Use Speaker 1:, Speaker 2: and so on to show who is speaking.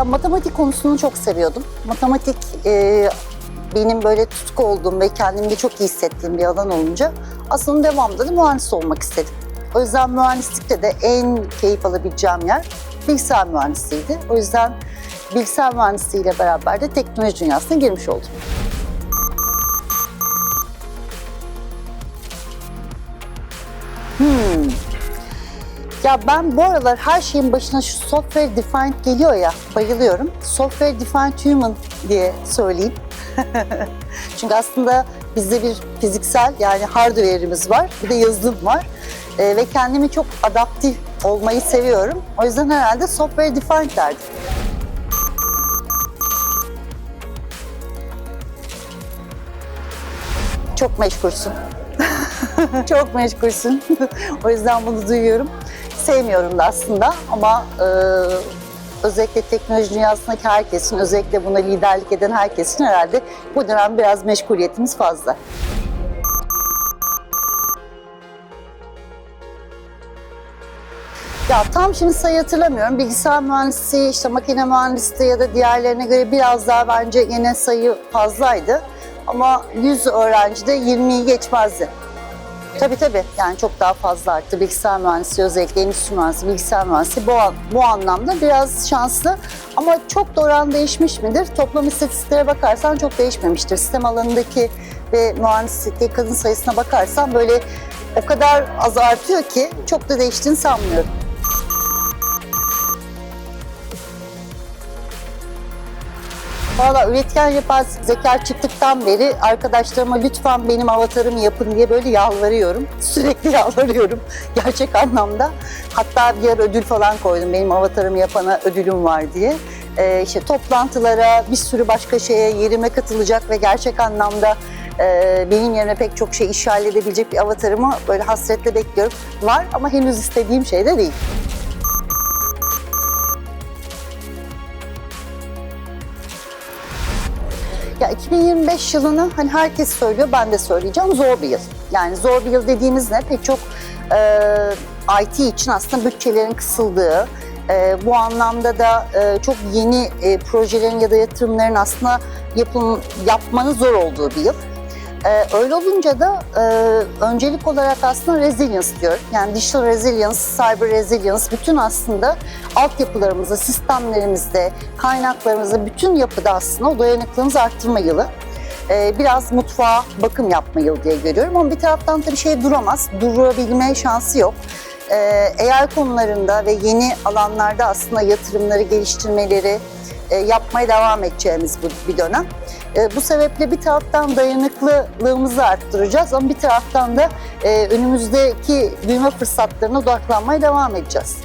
Speaker 1: Ya matematik konusunu çok seviyordum. Matematik e, benim böyle tutku olduğum ve kendimde çok iyi hissettiğim bir alan olunca aslında devamında da mühendis olmak istedim. O yüzden mühendislikte de en keyif alabileceğim yer bilgisayar mühendisliğiydi. O yüzden bilgisayar mühendisliğiyle beraber de teknoloji dünyasına girmiş oldum. Ya ben bu aralar her şeyin başına şu software defined geliyor ya, bayılıyorum. Software defined human diye söyleyeyim. Çünkü aslında bizde bir fiziksel yani hardware'imiz var, bir de yazılım var. Ee, ve kendimi çok adaptif olmayı seviyorum. O yüzden herhalde software defined derdim. Çok meşgulsün. çok meşgulsün. o yüzden bunu duyuyorum. Sevmiyorum da aslında ama e, özellikle teknoloji dünyasındaki herkesin, özellikle buna liderlik eden herkesin herhalde bu dönem biraz meşguliyetimiz fazla. Ya tam şimdi sayı hatırlamıyorum. Bilgisayar mühendisliği, işte makine mühendisliği ya da diğerlerine göre biraz daha bence yine sayı fazlaydı. Ama 100 öğrencide 20'yi geçmezdi. Tabii tabii. Yani çok daha fazla arttı. Bilgisayar mühendisliği özellikle endüstri mühendisliği, bilgisayar mühendisliği bu, bu anlamda biraz şanslı. Ama çok da oran değişmiş midir? Toplam istatistiklere bakarsan çok değişmemiştir. Sistem alanındaki ve mühendislikteki kadın sayısına bakarsan böyle o kadar az artıyor ki çok da değiştiğini sanmıyorum. Valla üretken yapay zeka çıktıktan beri arkadaşlarıma lütfen benim avatarımı yapın diye böyle yalvarıyorum. Sürekli yalvarıyorum gerçek anlamda. Hatta bir yer ödül falan koydum benim avatarımı yapana ödülüm var diye. Ee, işte toplantılara, bir sürü başka şeye yerime katılacak ve gerçek anlamda e, benim yerine pek çok şey iş halledebilecek bir avatarımı böyle hasretle bekliyorum. Var ama henüz istediğim şey de değil. Ya 2025 yılını hani herkes söylüyor, ben de söyleyeceğim. Zor bir yıl. Yani zor bir yıl dediğimiz ne? Pek çok e, IT için aslında bütçelerin kısıldığı, e, bu anlamda da e, çok yeni e, projelerin ya da yatırımların aslında yapım, yapmanın zor olduğu bir yıl. Ee, öyle olunca da e, öncelik olarak aslında resilience diyor. Yani digital resilience, cyber resilience bütün aslında altyapılarımızda, sistemlerimizde, kaynaklarımızda, bütün yapıda aslında o dayanıklılığımızı arttırma yılı. Ee, biraz mutfağa bakım yapma yılı diye görüyorum ama bir taraftan tabii şey duramaz, durabilme şansı yok. Ee, AI konularında ve yeni alanlarda aslında yatırımları, geliştirmeleri, e, yapmaya devam edeceğimiz bir dönem. E, Bu sebeple bir taraftan dayanıklılığımızı arttıracağız ama bir taraftan da e, önümüzdeki büyüme fırsatlarına odaklanmaya devam edeceğiz.